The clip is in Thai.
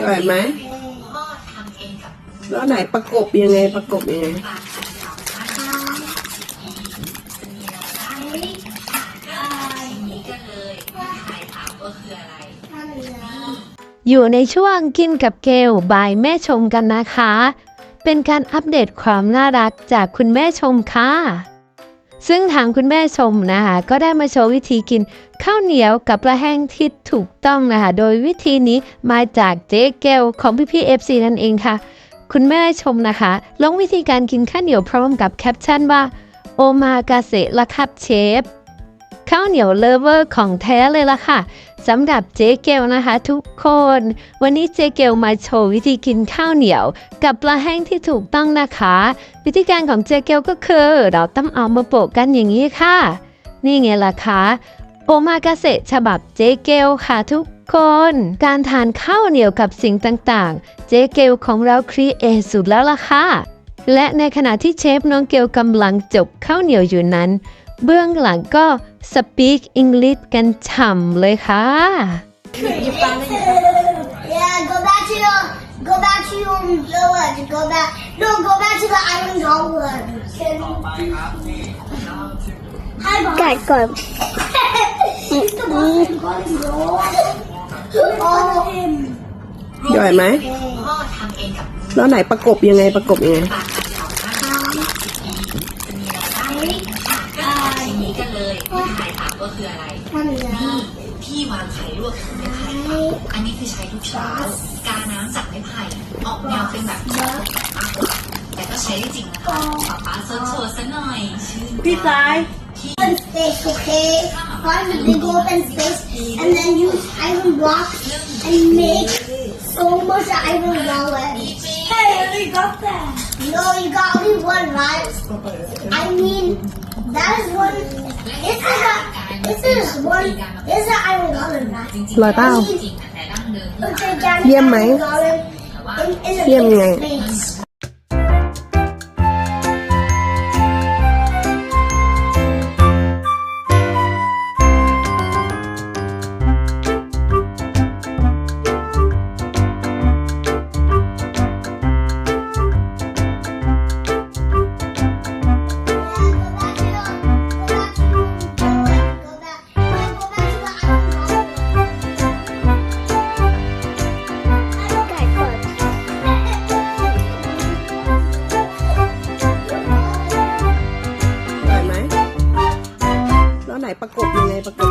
อร่อยไหมพ่อทำเองกับแล้วไหนประกบยังไงประกบยังไงอะไรทีนี้ก็เลยถ่ายถามว่าคืออะไรอยู่ในช่วงกินกับเกลบายแม่ชมกันนะคะ เป็นการอัปเดตความน่ารักจากคุณแม่ชมค่ะ ซึ่งทางคุณแม่ชมนะคะก็ได้มาโชว์วิธีกินข้าวเหนียวกับปลาแห้งที่ถูกต้องนะคะโดยวิธีนี้มาจากเจ๊เกลของพี่พี่เอฟซีนั่นเองค่ะ คุณแม่ชมนะคะลงวิธีการกินข้าวเหนียวพร้อมกับแคปชั่นว่าโอมากาเสะละครับเชฟข้าวเหนียวเลเวอร์ของแท้เลยล่ะค่ะ สำหรับเจ๊เกลนะคะทุกคน วันนี้เจ๊เกลมาโชว์วิธีกินข้าวเหนียว กับปลาแห้งที่ถูกต้องนะคะ วิธีการของเจ๊เกลก็คือ เราต้องเอามาโปะกันอย่างนี้ค่ะ นี่ไงล่ะคะโอมากาเสะฉบับเจ๊เกลค่ะทุกคนการทานข้าวเหนียวกับสิ่งต่างๆ เจ๊เกลของเราครีเอทสุดแล้วล่ะค่ะและในขณะที่เชฟน้องเกลกำลังจบข้าวเหนียวอยู่นั้น เบื้องหลังก็ speak English กันฉ่ำเลยค่ะ Yeah, go back to your, go back to your village. Go back. No, go back to the island Hollywood. Hi, Bob. กัดก่อน The boss is calling you. Oh, him. อร่อยไหมพ่อทำเองกับแล้วไหนประกบยังไงประกบยังไง ถ่ายถามว่าคืออะไรนี่พี่วางไข่ลวกกับไม้ไผ่อันนี้คือใช้ทุกเช้ากาน้ำจากไม้ไผ่ออกแนวเป็นแบบแต่ก็ใช้ได้จริงนะคะป๊าป๊าเซิร์ชโชว์ซะหน่อยชื่นพี่สายพี่ Open space, okay? Find a big open space and then use iron blocks and make so much iron wallet. Hey, I already got that. No, you got only one, right? I mean, that is one. This is a. This is one. This is an iron golem, right? อร่อยเปล่าจริงอะแต่ดั้งเดิม It's a Lời tao. Dêm mày. Dêm ngày ไประกบยังไงประกบ